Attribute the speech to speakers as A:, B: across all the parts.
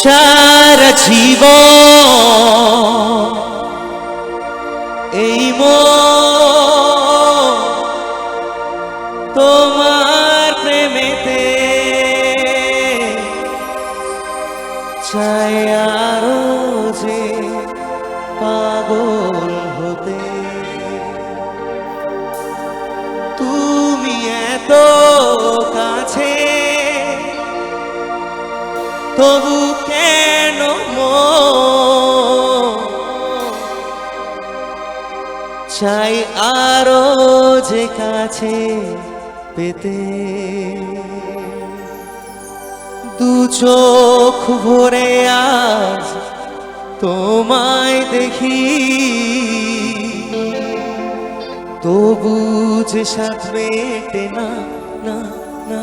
A: সারা জীব। এই তোমার প্রেমেতে চাই আরও যে পাগল হতে। তুমি এত তবু কেন চাই আরও যে কাছে পেতে। দু চোখ ভরে আজ তোমায় দেখি। তবু যে সাথ না না না।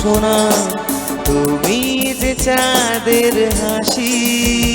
A: সোনা তুমি যে চাঁদের হাসি।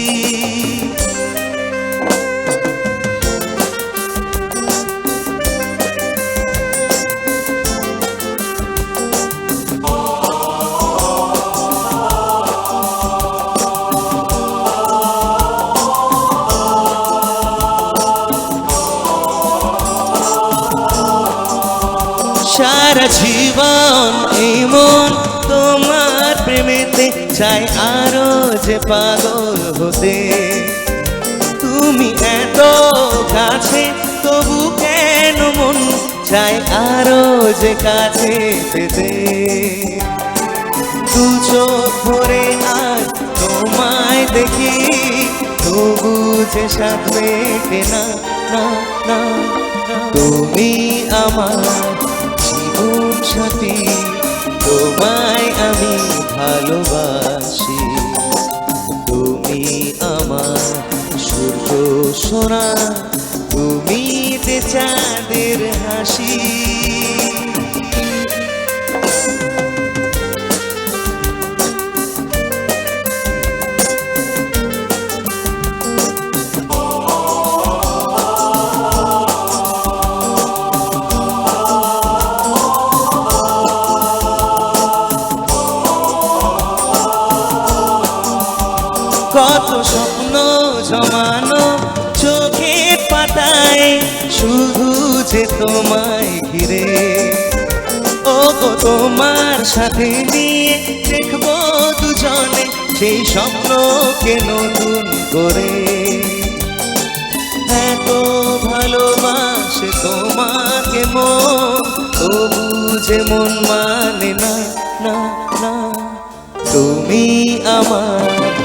A: সারা জীবন এই মন তোমার প্রেমেতে চাই আরও যে পাগল হতে তুমি এত কাছে, তবু কেন মন চাই আরও যে কাছে পেতে দু চোখ ভরে আজ তোমায় দেখি, তবু যে সাথ না না না। তুমি আমার সাথী তোমায় আমি ভালোবাসি। তুমি আমার সূর্য সোনা তুমি তে চাঁদের হাসি। কত স্বপ্ন জমানো চোখের পাতায়, শুধু যে তোমায় ঘিরে। ও গো তোমার সাথে নিয়ে দেখব দুজনে সেই স্বপ্ন স্বপ্নকে নতুন করে। এত ভালোবাসে তোমাকে মন তবু যে মন মানে না না না। তুমি আমার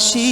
A: হাসি